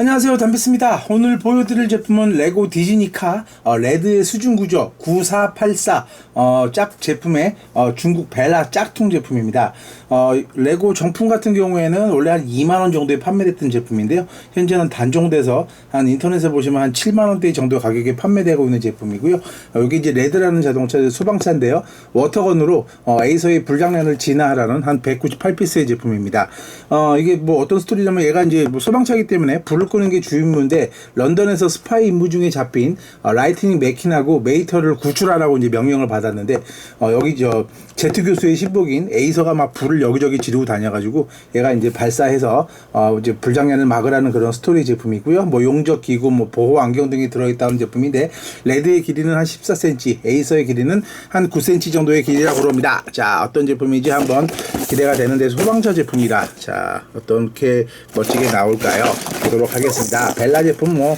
안녕하세요. 담비스입니다. 오늘 보여드릴 제품은 레고 디즈니카 어, 레드의 수중 구조 9484 어, 짝 제품의 어, 중국 벨라 짝퉁 제품입니다 어, 레고 정품 같은 경우에는 원래 한 2만 원 정도에 판매됐던 제품인데요. 현재는 단종돼서 한 인터넷에 보시면 한 7만 원대 정도 가격에 판매되고 있는 제품이고요. 어, 여기 이제 레드라는 자동차 소방차인데요. 워터건으로 어, 에이서의 불장난을 진화하라는 한 198피스의 제품입니다. 어, 이게 뭐 어떤 스토리냐면 얘가 이제 뭐 소방차이기 때문에 불을 끄는 게 주임무인데 런던에서 스파이 임무 중에 잡힌 어, 라이트닝 맥킨하고 메이터를 구출하라고 이제 명령을 받았는데 어, 여기 저 제트 교수의 신복인 에이서가 막 불을 여기저기 지르고 다녀가지고 얘가 이제 발사해서 어, 이제 불장난을 막으라는 그런 스토리 제품이고요. 뭐 용접 기구, 뭐 보호 안경 등이 들어있다는 제품인데 레드의 길이는 한 14cm, 에이서의 길이는 한 9cm 정도의 길이라고 그럽니다. 자 어떤 제품인지 한번 기대가 되는데 소방차 제품이라 자 어떻게 멋지게 나올까요? 보도록 하겠습니다. 벨라 제품 뭐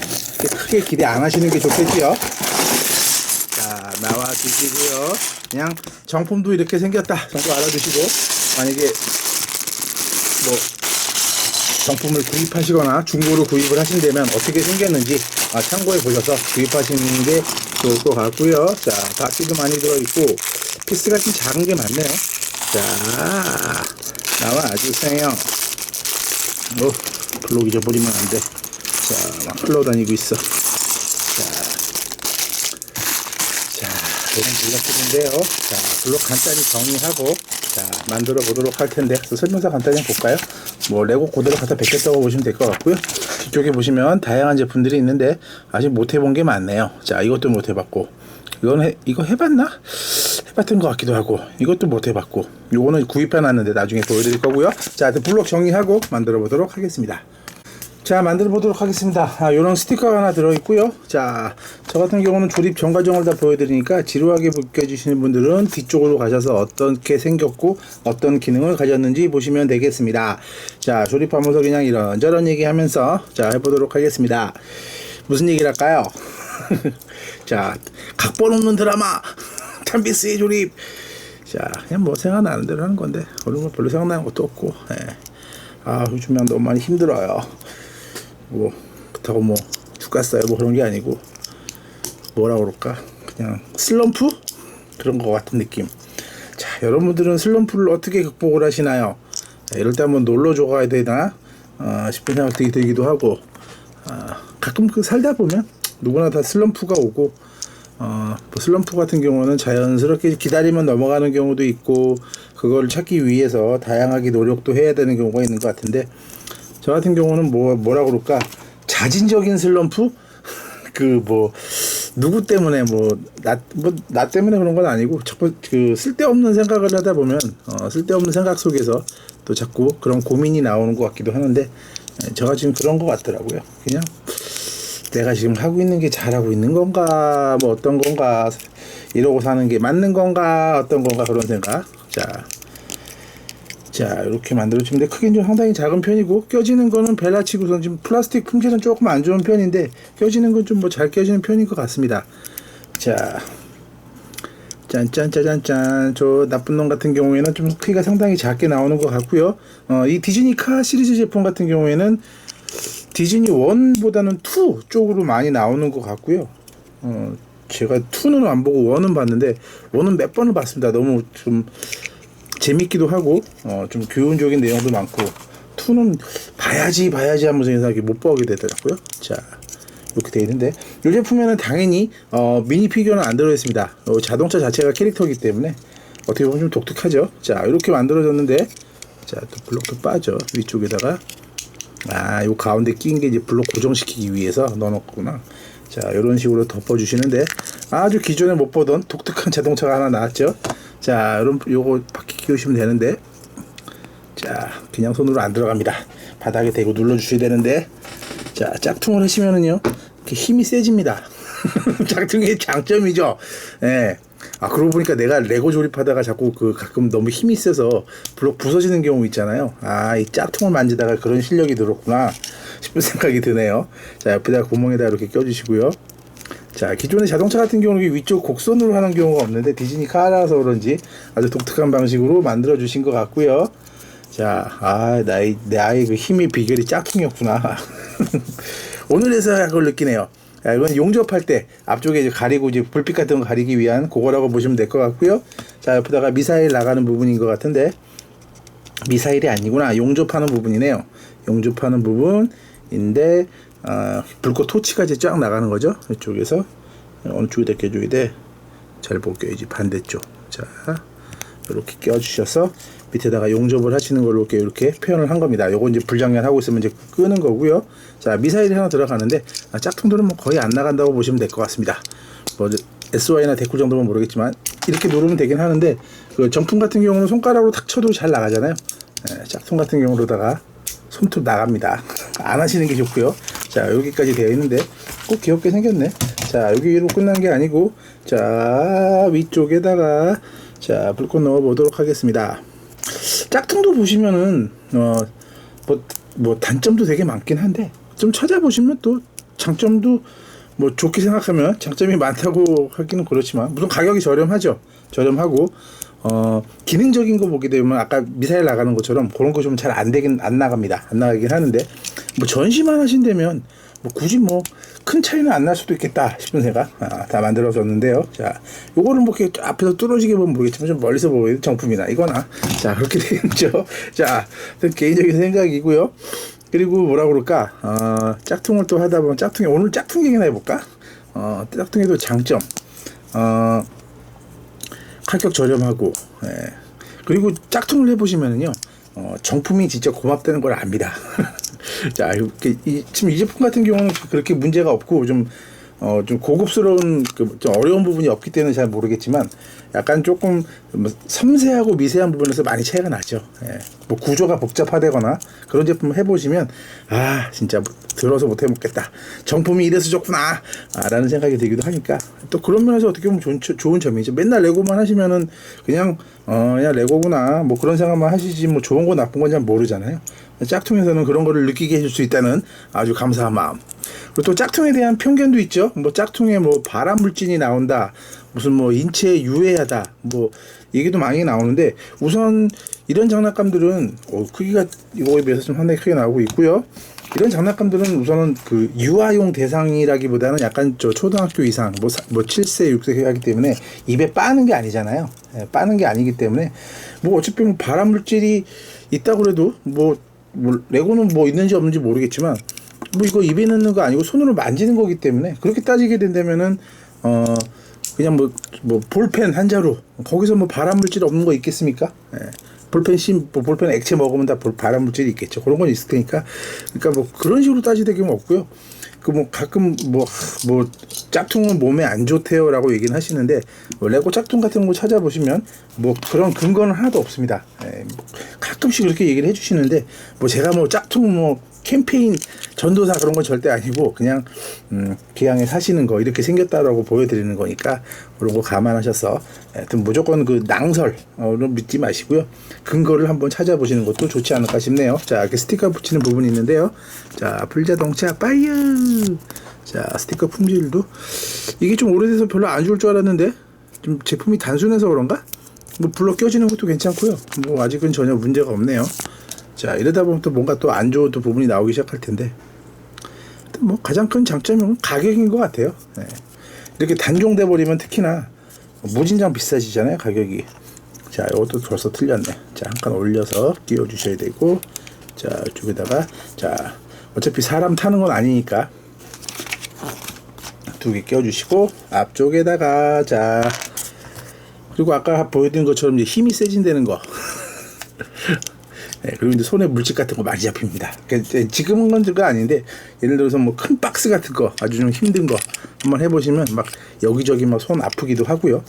크게 기대 안 하시는 게 좋겠지요. 자 나와 주시고요. 그냥 정품도 이렇게 생겼다 정도 알아두시고 만약에 뭐 정품을 구입하시거나 중고로 구입을 하신다면 어떻게 생겼는지 아, 참고해 보셔서 구입하시는 게 좋을 것 같고요. 자 바퀴도 많이 들어있고 피스가 좀 작은 게 많네요. 자 나와 주세요. 뭐 블록 잊어버리면 안 돼. 자, 막 흘러다니고 있어. 자, 자, 이런 블록들인데요. 자, 블록 간단히 정리하고, 자, 만들어 보도록 할 텐데, 설명서 간단히 볼까요? 뭐, 레고 그대로 갖다 베꼈다고 보시면 될 것 같고요. 뒤쪽에 보시면 다양한 제품들이 있는데, 아직 못 해본 게 많네요. 자, 이것도 못 해봤고, 이건 해, 이거 해봤나? 해봤던 것 같기도 하고, 이것도 못 해봤고, 요거는 구입해놨는데 나중에 보여드릴 거고요. 자, 블록 정리하고 만들어 보도록 하겠습니다. 자 만들어 보도록 하겠습니다. 아, 요런 스티커가 하나 들어있고요. 자 저 같은 경우는 조립 전 과정을 다 보여드리니까 지루하게 느껴지시는 분들은 뒤쪽으로 가셔서 어떻게 생겼고 어떤 기능을 가졌는지 보시면 되겠습니다. 자 조립하면서 그냥 이런저런 얘기하면서 자 해보도록 하겠습니다. 무슨 얘기를 할까요? 자 각본 없는 드라마 탐비스의 조립. 자 그냥 뭐 생각나는 대로 하는 건데 오늘 별로 생각나는 것도 없고 예. 아 요즘에 너무 많이 힘들어요 뭐 그렇다고 뭐 죽겠어요? 뭐 그런 게 아니고 뭐라 그럴까? 그냥 슬럼프? 그런 것 같은 느낌. 자 여러분들은 슬럼프를 어떻게 극복을 하시나요? 자, 이럴 때 한번 놀러 줘 가야 되나? 어, 싶은 생각이 들기도 하고 어, 가끔 그 살다 보면 누구나 다 슬럼프가 오고 어, 뭐 슬럼프 같은 경우는 자연스럽게 기다리면 넘어가는 경우도 있고 그걸 찾기 위해서 다양하게 노력도 해야 되는 경우가 있는 것 같은데 저 같은 경우는 뭐 뭐라 그럴까? 자진적인 슬럼프? 그 뭐 누구 때문에 뭐 나 뭐 나 때문에 그런 건 아니고 자꾸 그 쓸데없는 생각을 하다 보면 어, 쓸데없는 생각 속에서 또 자꾸 그런 고민이 나오는 것 같기도 하는데 에, 제가 지금 그런 것 같더라고요. 그냥 내가 지금 하고 있는 게 잘하고 있는 건가 뭐 어떤 건가 이러고 사는 게 맞는 건가 어떤 건가 그런 생각. 자 자 이렇게 만들어주면 돼 크기는 좀 상당히 작은 편이고 껴지는 거는 벨라치고선 지금 플라스틱 품질은 조금 안 좋은 편인데 껴지는 건 좀 뭐 잘 껴지는 편인 것 같습니다. 자 짠짠짜잔짠. 저 나쁜 놈 같은 경우에는 좀 크기가 상당히 작게 나오는 것 같고요. 어, 이 디즈니 카 시리즈 제품 같은 경우에는 디즈니 1보다는 2 쪽으로 많이 나오는 것 같고요. 어, 제가 2는 안 보고 1은 봤는데 1은 몇 번을 봤습니다. 너무 좀 재밌기도 하고 어, 좀 교훈적인 내용도 많고 2는 봐야지 봐야지 하면서 이상하게 못 보게 되더라고요. 자 이렇게 되어 있는데. 이 제품에는 당연히 어, 미니 피규어는 안 들어있습니다. 어, 자동차 자체가 캐릭터이기 때문에 어떻게 보면 좀 독특하죠? 자 이렇게 만들어졌는데 자또 블록도 빠져. 위쪽에다가 아, 요 가운데 낀 게 이제 블록 고정시키기 위해서 넣어놓구나. 자, 이런 식으로 덮어주시는데 아주 기존에 못 보던 독특한 자동차가 하나 나왔죠. 자, 여러분 요거 바퀴 끼우시면 되는데 자, 그냥 손으로 안 들어갑니다. 바닥에 대고 눌러 주셔야 되는데 자, 짝퉁을 하시면은요, 힘이 세집니다. 짝퉁의 장점이죠. 예. 아, 그러고 보니까 내가 레고 조립하다가 자꾸 그 가끔 너무 힘이 세서 블록 부서지는 경우 있잖아요. 아, 이 짝퉁을 만지다가 그런 실력이 들었구나 싶은 생각이 드네요. 자, 옆에다 구멍에다 이렇게 껴주시고요. 자, 기존의 자동차 같은 경우는 위쪽 곡선으로 하는 경우가 없는데 디즈니 카 라서 그런지 아주 독특한 방식으로 만들어 주신 것 같고요. 자, 아, 나의, 내 아이 그 힘의 비결이 짝퉁이었구나. 오늘에서야 그걸 느끼네요. 야, 이건 용접할 때 앞쪽에 이제 가리고 이제 불빛 같은 거 가리기 위한 그거라고 보시면 될 것 같고요. 자 옆에다가 미사일 나가는 부분인 것 같은데 미사일이 아니구나 용접하는 부분이네요. 용접하는 부분인데 아, 불꽃 이제 쫙 나가는 거죠. 이쪽에서 어느 쪽에다 껴줘야 돼. 잘 볼게요. 반대쪽. 자 이렇게 껴주셔서 밑에다가 용접을 하시는 걸로 이렇게, 이렇게 표현을 한 겁니다. 요거 이제 불장난 하고 있으면 이제 끄는 거고요. 자 미사일이 하나 들어가는데 아, 짝퉁들은 뭐 거의 안 나간다고 보시면 될 것 같습니다. 뭐 SY나 데쿠 정도면 모르겠지만 이렇게 누르면 되긴 하는데 그 정품 같은 경우는 손가락으로 탁 쳐도 잘 나가잖아요. 네, 짝퉁 같은 경우로다가 손톱 나갑니다. 안 하시는 게 좋고요. 자 여기까지 되어 있는데 꼭 귀엽게 생겼네. 자 여기로 끝난 게 아니고 자 위쪽에다가 자 불꽃 넣어 보도록 하겠습니다. 짝퉁도 보시면은 어뭐 뭐 단점도 되게 많긴 한데 좀 찾아보시면 또 장점도 뭐 좋게 생각하면 장점이 많다고 하기는 그렇지만 물론 가격이 저렴하죠. 저렴하고 어 기능적인 거 보게 되면 아까 미사일 나가는 것처럼 그런 거 좀 잘 안 되긴 안 나갑니다. 안 나가긴 하는데 뭐 전시만 하신다면 뭐 굳이 뭐 큰 차이는 안 날 수도 있겠다 싶은 생각 아, 다 만들어졌는데요. 자, 요거는 뭐 이렇게 앞에서 뚫어지게 보면 모르겠지만 좀 멀리서 보면 정품이나 이거나 자 그렇게 되겠죠. 자, 개인적인 생각이고요. 그리고 뭐라 그럴까 어, 짝퉁을 또 하다 보면 짝퉁이 오늘 짝퉁 얘기나 해볼까? 어, 짝퉁에도 장점. 어, 가격 저렴하고 예. 그리고 짝퉁을 해보시면은요 어, 정품이 진짜 고맙다는 걸 압니다. 자 이렇게 이, 지금 이 제품 같은 경우는 그렇게 문제가 없고 좀 어, 좀 고급스러운, 그, 좀 어려운 부분이 없기 때문에 잘 모르겠지만, 약간 조금 뭐 섬세하고 미세한 부분에서 많이 차이가 나죠. 예. 뭐 구조가 복잡하다거나 그런 제품을 해보시면, 아, 진짜 들어서 못 해먹겠다. 정품이 이래서 좋구나. 아, 라는 생각이 들기도 하니까, 또 그런 면에서 어떻게 보면 좋은, 좋은 점이죠. 맨날 레고만 하시면은, 그냥, 어, 그냥 레고구나. 뭐 그런 생각만 하시지, 뭐 좋은 거 나쁜 건 잘 모르잖아요. 짝퉁에서는 그런 거를 느끼게 해줄 수 있다는 아주 감사한 마음. 그리고 또 짝퉁에 대한 편견도 있죠. 뭐 짝퉁에 뭐 발암 물질이 나온다. 무슨 뭐 인체에 유해하다. 뭐 얘기도 많이 나오는데 우선 이런 장난감들은 어, 크기가 이거에 비해서 좀 상당히 크게 나오고 있고요. 이런 장난감들은 우선은 그 유아용 대상이라기보다는 약간 저 초등학교 이상 뭐, 사, 뭐 7세 6세 하기 때문에 입에 빠는 게 아니잖아요. 예, 빠는 게 아니기 때문에 뭐 어차피 뭐 발암 물질이 있다고 그래도 뭐, 뭐 레고는 뭐 있는지 없는지 모르겠지만 뭐 이거 입에 넣는 거 아니고 손으로 만지는 거기 때문에 그렇게 따지게 된다면은 어 그냥 뭐 뭐 볼펜 한 자루 거기서 뭐 발암 물질 없는 거 있겠습니까? 예. 볼펜 심, 뭐 볼펜 액체 먹으면 다 볼- 발암 물질이 있겠죠. 그런 건 있을 테니까. 그러니까 뭐 그런 식으로 따지되기는 없고요. 그 뭐 가끔 뭐뭐 짝퉁은 몸에 안 좋대요라고 얘기는 하시는데 뭐 레고 짝퉁 같은 거 찾아보시면 뭐 그런 근거는 하나도 없습니다. 예, 뭐 가끔씩 그렇게 얘기를 해주시는데 뭐 제가 뭐 짝퉁 뭐 캠페인 전도사 그런 건 절대 아니고 그냥 음, 기왕에 사시는 거 이렇게 생겼다라고 보여드리는 거니까 그런 거 감안하셔서 하여튼 무조건 그 낭설을 믿지 마시고요. 근거를 한번 찾아보시는 것도 좋지 않을까 싶네요. 자 이렇게 스티커 붙이는 부분이 있는데요. 자 풀자동차 파이어! 자 스티커 품질도 이게 좀 오래돼서 별로 안 좋을 줄 알았는데 좀 제품이 단순해서 그런가? 뭐 불러 껴지는 것도 괜찮고요. 뭐 아직은 전혀 문제가 없네요. 자 이러다 보면 또 뭔가 또 안 좋은 또 부분이 나오기 시작할 텐데 뭐 가장 큰 장점은 가격인 것 같아요. 네. 이렇게 단종돼 버리면 특히나 무진장 비싸지잖아요 가격이. 자 이것도 벌써 틀렸네. 자 한 칸 올려서 끼워 주셔야 되고 자 이쪽에다가 자 어차피 사람 타는 건 아니니까 두 개 끼워 주시고 앞쪽에다가 자 그리고 아까 보여드린 것처럼 이제 힘이 세진다는 거. 네, 그리고 이제 손에 물집 같은 거 많이 잡힙니다. 그러니까 지금은 건가 아닌데 예를 들어서 뭐 큰 박스 같은 거 아주 좀 힘든 거 한번 해보시면 막 여기저기 막 손 아프기도 하고요.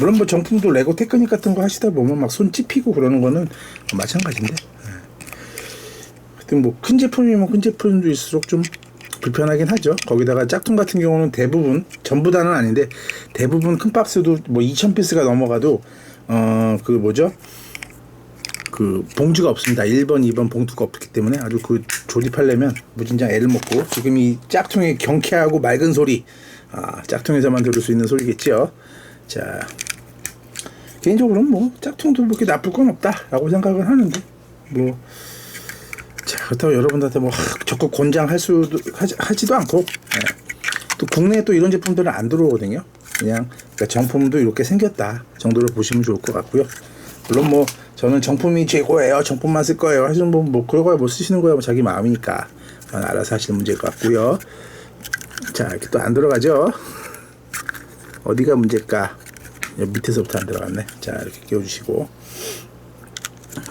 물론 뭐 정품도 레고 테크닉 같은 거 하시다 보면 막 손 찝히고 그러는 거는 마찬가지인데. 네. 하여튼 뭐 큰 제품이면 큰 제품일수록 좀 불편하긴 하죠. 거기다가 짝퉁 같은 경우는 대부분 전부 다는 아닌데 대부분 큰 박스도 뭐 2,000 피스가 넘어가도 어 그 뭐죠? 그 봉지가 없습니다. 1번, 2번 봉투가 없기 때문에 아주 그 조립하려면 무진장 애를 먹고 지금 이 짝퉁의 경쾌하고 맑은 소리 아, 짝퉁에서만 들을 수 있는 소리겠죠. 자 개인적으로는 뭐 짝퉁도 그렇게 나쁠 건 없다라고 생각을 하는데 뭐 자 그렇다고 여러분들한테 뭐 하- 적극 권장할 수도 하지, 하지도 않고 예. 또 국내에 또 이런 제품들은 안 들어오거든요. 그냥 그러니까 정품도 이렇게 생겼다 정도로 보시면 좋을 것 같고요. 물론 뭐 저는 정품이 최고예요. 정품만 쓸 거예요. 하시는 분 뭐 그런 거야 뭐 쓰시는 거야 뭐 자기 마음이니까 알아서 하시는 문제일 것 같고요. 자 이렇게 또 안 들어가죠. 어디가 문제일까? 여기 밑에서부터 안 들어갔네. 자 이렇게 끼워주시고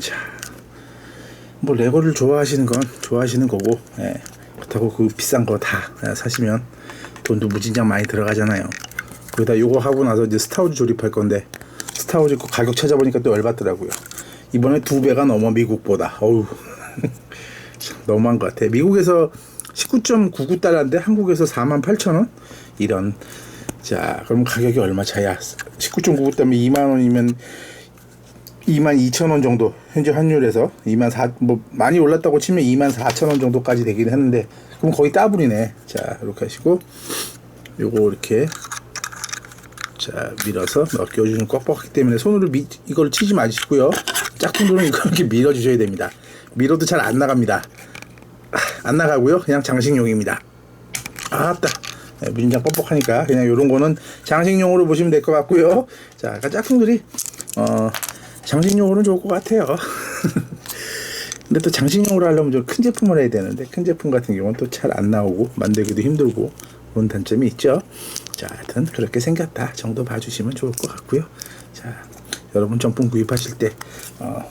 자. 뭐 레고를 좋아하시는 건 좋아하시는 거고 예. 그렇다고 그 비싼 거 다 사시면 돈도 무진장 많이 들어가잖아요 거기다 요거 하고 나서 이제 스타워즈 조립할 건데 스타워즈 거 가격 찾아보니까 또 열받더라고요 이번에 두 배가 넘어 미국보다. 어우. 참 너무한 것 같아. 미국에서 19.99달러인데 한국에서 48,000원? 이런. 자 그럼 가격이 얼마 차야? 19.99달러면 2만 원이면 2만 2천 원 정도. 현재 환율에서 2만 4, 뭐 많이 올랐다고 치면 2만 4천 원 정도까지 되긴 했는데 그럼 거의 따블이네. 자 이렇게 하시고 요거 이렇게 자 밀어서 넣어주시면 꽉꽉하기 때문에 손으로 미, 이걸 치지 마시고요. 짝퉁들은 이렇게 밀어 주셔야 됩니다. 밀어도 잘 안 나갑니다. 아, 안 나가고요. 그냥 장식용입니다. 아따. 네, 무진장 뻑뻑하니까 그냥 요런 거는 장식용으로 보시면 될 것 같고요. 자 아까 짝퉁들이 어 장식용으로는 좋을 것 같아요. 근데 또 장식용으로 하려면 좀 큰 제품을 해야 되는데 큰 제품 같은 경우는 또 잘 안 나오고 만들기도 힘들고 그런 단점이 있죠 자 하여튼 그렇게 생겼다 정도 봐주시면 좋을 것 같고요. 자 여러분 정품 구입하실 때 어,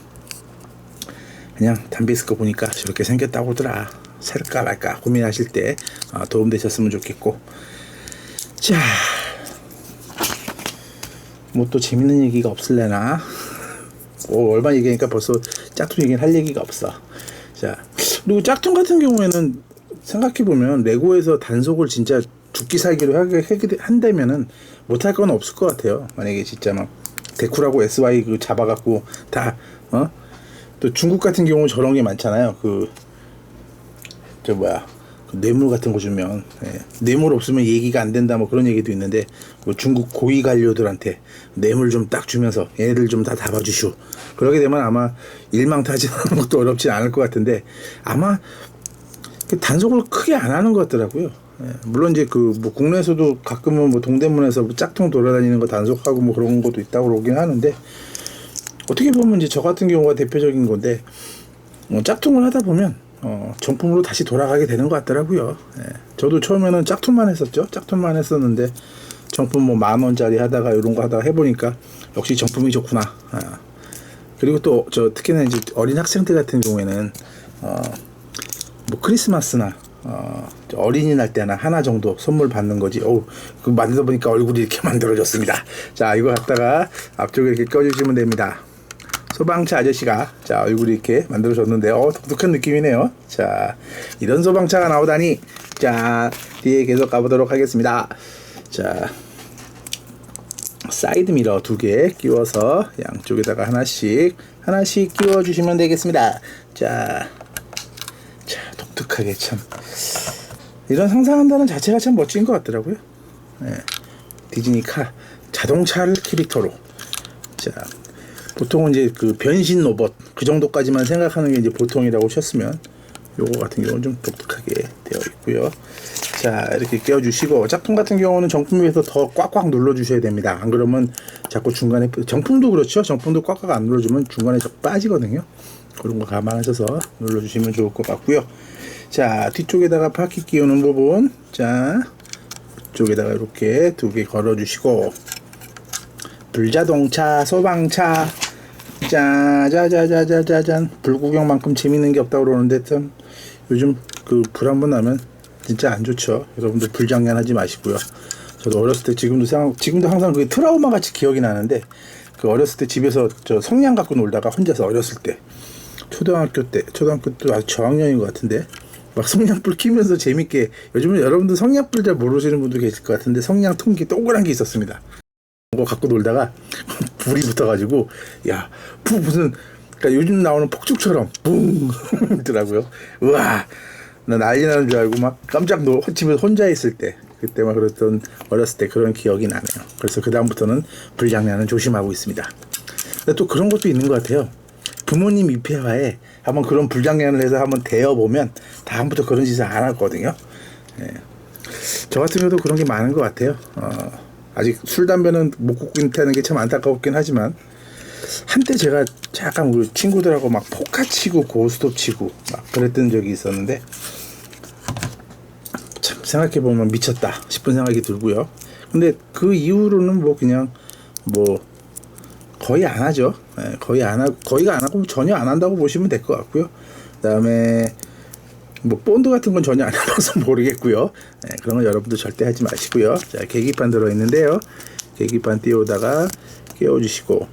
그냥 담비스거 보니까 저렇게 생겼다고 하더라. 살까 말까 고민하실 때 어, 도움 되셨으면 좋겠고. 자 뭐 또 재밌는 얘기가 없을래나? 오, 얼마 얘기하니까 벌써 짝퉁 얘기는 할 얘기가 없어. 자, 그리고 짝퉁 같은 경우에는 생각해보면 레고에서 단속을 진짜 죽기 살기로 하게 한다면은 못할 건 없을 것 같아요. 만약에 진짜 막 데쿠라고 SY 그 잡아갖고 다, 어? 또 중국 같은 경우 저런 게 많잖아요. 그, 저 뭐야. 그 뇌물 같은 거 주면 예. 뇌물 없으면 얘기가 안 된다 뭐 그런 얘기도 있는데 뭐 중국 고위 관료들한테 뇌물 좀 딱 주면서 얘네들 좀 다 잡아주시오 그러게 되면 아마 일망타진하는 것도 어렵진 않을 것 같은데 아마 그 단속을 크게 안 하는 것 같더라고요 예. 물론 이제 그 뭐 국내에서도 가끔은 뭐 동대문에서 뭐 짝퉁 돌아다니는 거 단속하고 뭐 그런 것도 있다고 그러긴 하는데 어떻게 보면 이제 저 같은 경우가 대표적인 건데 뭐 짝퉁을 하다 보면 어, 정품으로 다시 돌아가게 되는 것 같더라고요. 예. 저도 처음에는 짝퉁만 했었죠. 짝퉁만 했었는데 정품 뭐 만 원짜리 하다가 이런 거 하다가 해보니까 역시 정품이 좋구나. 아. 그리고 또 저 특히나 이제 어린 학생들 같은 경우에는 어, 뭐 크리스마스나 어, 저 어린이날 때나 하나 정도 선물 받는 거지. 어우, 그 만들다 보니까 얼굴이 이렇게 만들어졌습니다. 자, 이거 갖다가 앞쪽에 이렇게 껴주시면 됩니다. 소방차 아저씨가 자 얼굴이 이렇게 만들어졌는데 어 독특한 느낌이네요 자 이런 소방차가 나오다니 자 뒤에 계속 가보도록 하겠습니다 자 사이드 미러 두 개 끼워서 양쪽에다가 하나씩 하나씩 끼워 주시면 되겠습니다 자, 자 독특하게 참 이런 상상한다는 자체가 참 멋진 것 같더라고요 네. 디즈니 카 자동차를 캐릭터로 자 보통은 이제 그 변신 로봇 그 정도까지만 생각하는 게 이제 보통이라고 쳤으면 요거 같은 경우는 좀 독특하게 되어 있고요. 자 이렇게 끼워주시고 짝퉁 같은 경우는 정품에서 더 꽉꽉 눌러주셔야 됩니다. 안 그러면 자꾸 중간에 정품도 그렇죠. 정품도 꽉꽉 안 눌러주면 중간에 저 빠지거든요. 그런 거 감안하셔서 눌러주시면 좋을 것 같고요. 자 뒤쪽에다가 바퀴 끼우는 부분 자 이쪽에다가 이렇게 두 개 걸어주시고 불자동차, 소방차, 짜자자자자자잔 불구경만큼 재밌는 게 없다고 그러는데 참 요즘 그 불 한 번 나면 진짜 안 좋죠. 여러분들 불장난하지 마시고요. 저도 어렸을 때 지금도 생각, 지금도 항상 그게 트라우마 같이 기억이 나는데 그 어렸을 때 집에서 저 성냥 갖고 놀다가 혼자서 어렸을 때 초등학교 때 초등학교 때 아주 저학년인 것 같은데 막 성냥불 키면서 재밌게 요즘은 여러분들 성냥불 잘 모르시는 분도 계실 것 같은데 성냥 통기 동그란 게 있었습니다. 거 갖고 놀다가 불이 붙어가지고 야, 부 무슨 그러니까 요즘 나오는 폭죽처럼 붕 있더라고요. 우와, 나 난리 나는 줄 알고 막 깜짝 놀 집에서 혼자 있을 때 그때 막 그랬던 어렸을 때 그런 기억이 나네요. 그래서 그 다음부터는 불장난은 조심하고 있습니다. 또 그런 것도 있는 것 같아요. 부모님 입회화에 한번 그런 불장난을 해서 한번 대어보면 다음부터 그런 짓을 안 하거든요. 예. 저 같은 경우도 그런 게 많은 것 같아요. 어, 아직 술 담배는 못 있다는 게 참 안타깝긴 하지만 한때 제가 잠깐 우리 친구들하고 막 포카 치고 고스톱 치고 막 그랬던 적이 있었는데 참 생각해 보면 미쳤다 싶은 생각이 들고요. 근데 그 이후로는 뭐 그냥 뭐 거의 안 하죠. 예, 거의 안 하고 거의가 안 하고 전혀 안 한다고 보시면 될 것 같고요. 그다음에 뭐 본드 같은 건 전혀 안 해봐서 모르겠고요. 예, 그런 건 여러분도 절대 하지 마시고요. 자 계기판 들어 있는데요. 계기판 띄우다가 끼워주시고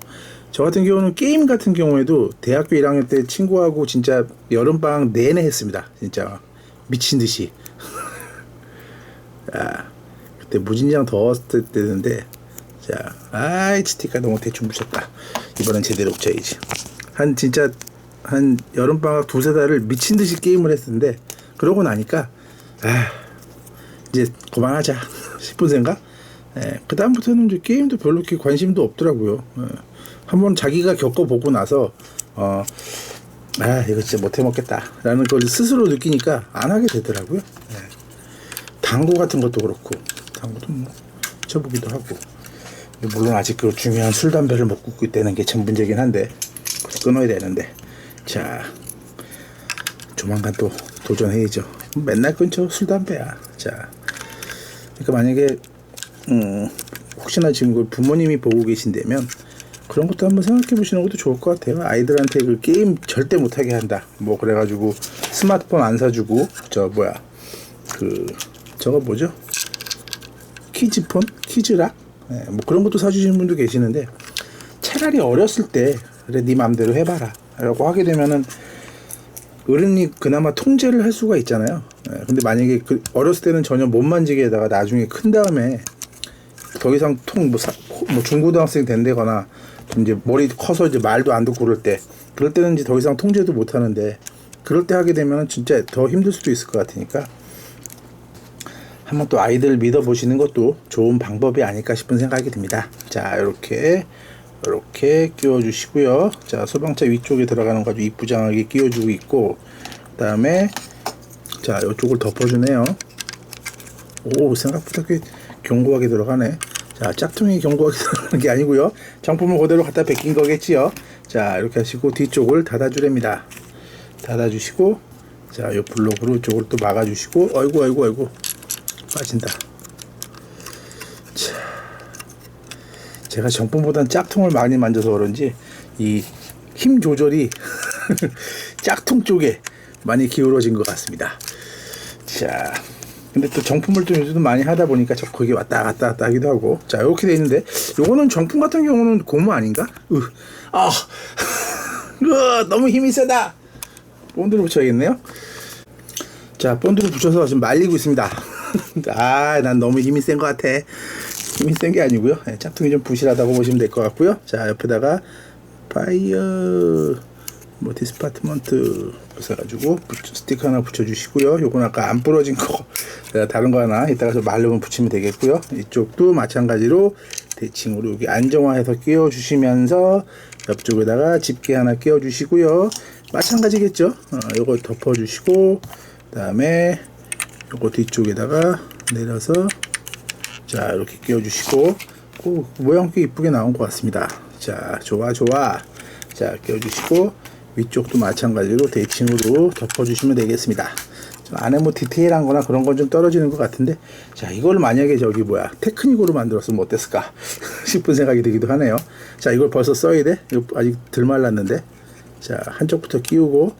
저 같은 경우는 게임 같은 경우에도 대학교 1학년 때 친구하고 진짜 여름방학 내내 했습니다. 진짜 미친 듯이. 아, 그때 무진장 더웠을 때인데 자, 아이 스티커 너무 대충 붙였다. 이번엔 제대로 붙여야지. 한 진짜 한 여름방학 두세 달을 미친 듯이 게임을 했는데 그러고 나니까 아 이제 그만하자 싶은 생각. 예, 그 다음부터는 이제 게임도 별로 그렇게 관심도 없더라고요. 예, 한번 자기가 겪어보고 나서 어, 아 이거 진짜 못해 먹겠다 라는 걸 스스로 느끼니까 안 하게 되더라고요. 예. 당구 같은 것도 그렇고 당구도 뭐 쳐보기도 하고 물론 아직 그 중요한 술 담배를 못 굽고 있다는 게 참 문제긴 한데 끊어야 되는데. 자 조만간 또 도전해야죠. 맨날 끊죠 술 담배야. 자 그러니까 만약에 음 혹시나 지금 그 부모님이 보고 계신다면 그런 것도 한번 생각해 보시는 것도 좋을 것 같아요. 아이들한테 그 게임 절대 못하게 한다. 뭐 그래가지고 스마트폰 안 사주고 저 뭐야 그 저거 뭐죠? 키즈폰? 키즈락 예, 뭐 그런 것도 사주시는 분도 계시는데 차라리 어렸을 때 그래 네 맘대로 해봐라 라고 하게 되면은 어른이 그나마 통제를 할 수가 있잖아요. 예, 근데 만약에 그 어렸을 때는 전혀 못 만지게 하다가 나중에 큰 다음에 더 이상 통뭐 뭐 중고등학생 된다거나 좀 이제 머리 커서 이제 말도 안 듣고 그럴 때 그럴 때는 이제 더 이상 통제도 못 하는데 그럴 때 하게 되면은 진짜 더 힘들 수도 있을 것 같으니까 한번 또 아이들 믿어보시는 것도 좋은 방법이 아닐까 싶은 생각이 듭니다. 자, 이렇게 이렇게 끼워주시고요. 자, 소방차 위쪽에 들어가는 거 아주 이쁘장하게 끼워주고 있고, 그 다음에 자, 이쪽을 덮어주네요. 오, 생각보다 꽤 견고하게 들어가네. 자, 짝퉁이 견고하게 들어가는 게 아니고요. 정품을 그대로 갖다 베낀 거겠지요. 자, 이렇게 하시고 뒤쪽을 닫아주랍니다. 닫아주시고, 자, 이 블록으로 이쪽을 또 막아주시고, 아이고, 아이고, 아이고. 빠진다. 자, 제가 정품보단 짝퉁을 많이 만져서 그런지 이 힘 조절이 짝퉁 쪽에 많이 기울어진 것 같습니다. 자, 근데 또 정품을 또 요즘 많이 하다 보니까 저 거기 왔다 갔다 갔다 하기도 하고 자 이렇게 돼 있는데 요거는 정품 같은 경우는 고무 아닌가? 으, 아, 으, 너무 힘이 세다. 본드를 붙여야겠네요. 자, 본드를 붙여서 지금 말리고 있습니다. 아, 난 너무 힘이 센 것 같아. 힘이 센 게 아니고요. 네, 짝퉁이 좀 부실하다고 보시면 될 것 같고요. 자, 옆에다가 파이어 뭐 디스파트먼트 써가지고 스티커 하나 붙여주시고요. 요건 아까 안 부러진 거 내가 다른 거 하나 이따가 좀 말르면 붙이면 되겠고요. 이쪽도 마찬가지로 대칭으로 여기 안정화해서 끼워주시면서 옆쪽에다가 집게 하나 끼워주시고요. 마찬가지겠죠. 어, 요거 덮어주시고 그다음에 요거 뒤쪽에다가 내려서 자 이렇게 끼워주시고. 오, 모양 꽤 이쁘게 나온 것 같습니다. 자 좋아 좋아. 자 끼워주시고 위쪽도 마찬가지로 대칭으로 덮어주시면 되겠습니다. 좀 안에 뭐 디테일한 거나 그런 건 좀 떨어지는 것 같은데. 자 이걸 만약에 저기 뭐야 테크닉으로 만들었으면 어땠을까 싶은 생각이 들기도 하네요. 자 이걸 벌써 써야 돼? 이거 아직 덜 말랐는데. 자 한쪽부터 끼우고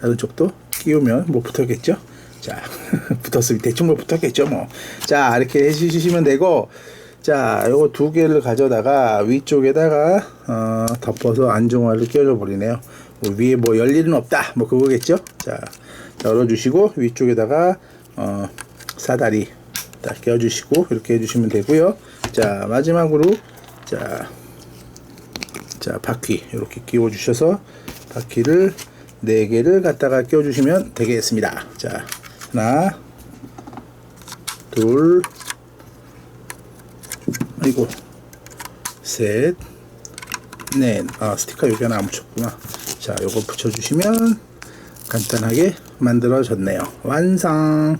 다른 쪽도 끼우면 뭐 붙었겠죠 자, 붙었으면 대충 뭐 붙었겠죠, 뭐. 자, 이렇게 해주시면 되고, 자, 요거 두 개를 가져다가 위쪽에다가, 어, 덮어서 안정화를 끼워줘 버리네요. 뭐 위에 뭐 열 일은 없다. 뭐 그거겠죠? 자, 열어주시고, 위쪽에다가, 어, 사다리 딱 끼워주시고, 이렇게 해주시면 되고요. 자, 마지막으로, 자, 자, 바퀴 이렇게 끼워 주셔서 바퀴를 네 개를 갖다가 끼워 주시면 되겠습니다. 자, 하나, 둘, 아이고, 셋, 넷. 아, 스티커 여기 하나 안 붙였구나. 자, 요거 붙여주시면 간단하게 만들어졌네요. 완성.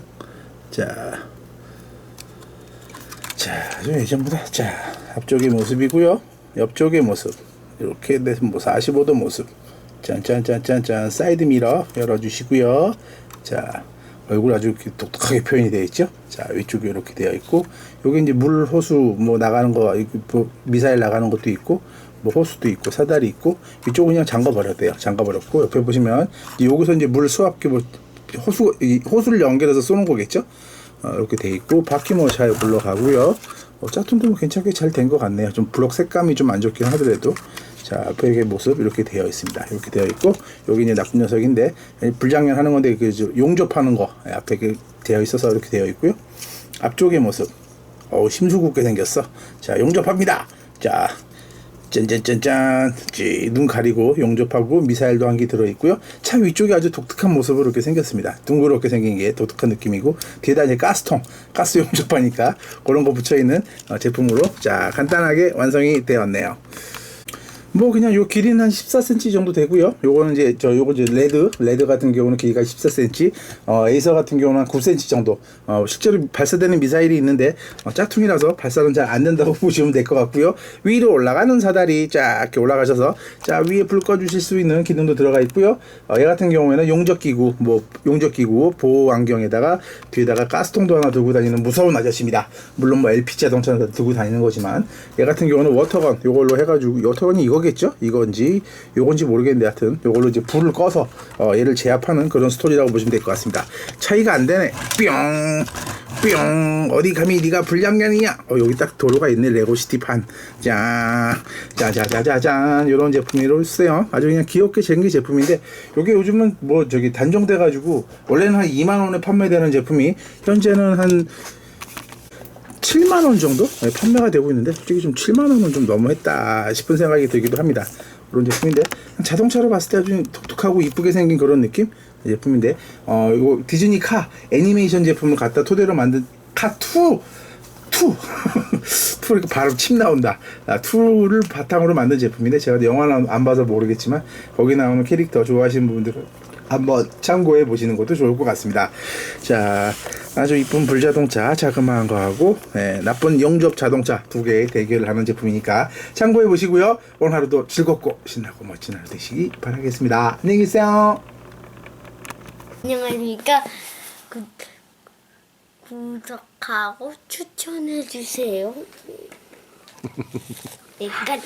자, 자, 좀 예전보다 자 앞쪽의 모습이고요. 옆쪽의 모습 이렇게 돼서 뭐 45도 모습. 짠짠짠짠짠 사이드 미러 열어주시고요. 자 얼굴 아주 이렇게 독특하게 표현이 되어 있죠. 자 위쪽에 이렇게 되어 있고 여기 이제 물 호수 뭐 나가는 거뭐 미사일 나가는 것도 있고 뭐 호수도 있고 사다리 있고 이쪽은 그냥 잠가 버렸대요. 잠가 버렸고 옆에 보시면 여기서 이제 물 수압기 뭐 호수 이 호수를 연결해서 쏘는 거겠죠. 어, 이렇게 돼 있고 바퀴 뭐잘 굴러가고요. 어, 뭐 괜찮게 잘 된 것 같네요. 좀 블록 색감이 좀 안 좋긴 하더라도 자 앞에 모습 이렇게 되어 있습니다. 이렇게 되어 있고 여기 이제 나쁜 녀석인데 불장난 하는 건데 그저 용접하는 거 앞에 그 되어 있어서 이렇게 되어 있고요. 앞쪽의 모습 어우 심수궂게 생겼어. 자 용접합니다. 자 짠짠짠짠 찌, 눈 가리고 용접하고 미사일도 한 개 들어있고요 차 위쪽이 아주 독특한 모습으로 이렇게 생겼습니다 둥그렇게 생긴 게 독특한 느낌이고 뒤에다 이제 가스통 가스 용접하니까 그런 거 붙여있는 어, 제품으로 자 간단하게 완성이 되었네요 뭐 그냥 요 길이는 한 14cm 정도 되고요. 요거는 이제 저 요거 이제 레드 레드 같은 경우는 길이가 14cm, 어 에이서 같은 경우는 한 9cm 정도. 어 실제로 발사되는 미사일이 있는데 어, 짝퉁이라서 발사는 잘 안 된다고 보시면 될 것 같고요. 위로 올라가는 사다리 쫙 이렇게 올라가셔서 자 위에 불 꺼주실 수 있는 기능도 들어가 있고요. 어, 얘 같은 경우에는 용접 기구 뭐 용접 기구 보호 안경에다가 뒤에다가 가스통도 하나 들고 다니는 무서운 아저씨입니다. 물론 뭐 LPG 자동차는 들고 다니는 거지만 얘 같은 경우는 워터건 요걸로 해가지고 워터건이 이거 겠죠? 이건지 요건지 모르겠는데 하여튼 요걸로 이제 불을 꺼서 어, 얘를 제압하는 그런 스토리라고 보시면 될 것 같습니다. 차이가 안 되네. 뿅. 뿅 어디 감히 네가 불량년이냐 어, 여기 딱 도로가 있네 레고시티판 짠 짜자자자잔 이런 제품으로 쓰요 아주 그냥 귀엽게 생긴 제품인데 요게 요즘은 뭐 저기 단종돼 가지고 원래는 한 2만 원에 판매되는 제품이 현재는 한 7만 원 정도 네, 판매가 되고 있는데 솔직히 좀 7만 원은 좀 너무했다 싶은 생각이 들기도 합니다. 그런 제품인데 자동차로 봤을 때 아주 독특하고 이쁘게 생긴 그런 느낌 제품인데 어 이거 디즈니 카 애니메이션 제품을 갖다 토대로 만든 카2 2 2 이렇게 바로 침 나온다. 아, 2를 바탕으로 만든 제품인데 제가 영화는 안 봐서 모르겠지만 거기 나오는 캐릭터 좋아하시는 분들은 한번 참고해 보시는 것도 좋을 것 같습니다. 자, 아주 이쁜 불자동차 자그마한 거하고 예, 나쁜 용접 자동차 두 개의 대결을 하는 제품이니까 참고해 보시고요. 오늘 하루도 즐겁고 신나고 멋진 하루 되시기 바라겠습니다. 안녕히 계세요. 안녕하십니까. 구, 구독하고 추천해 주세요. 네, 가자.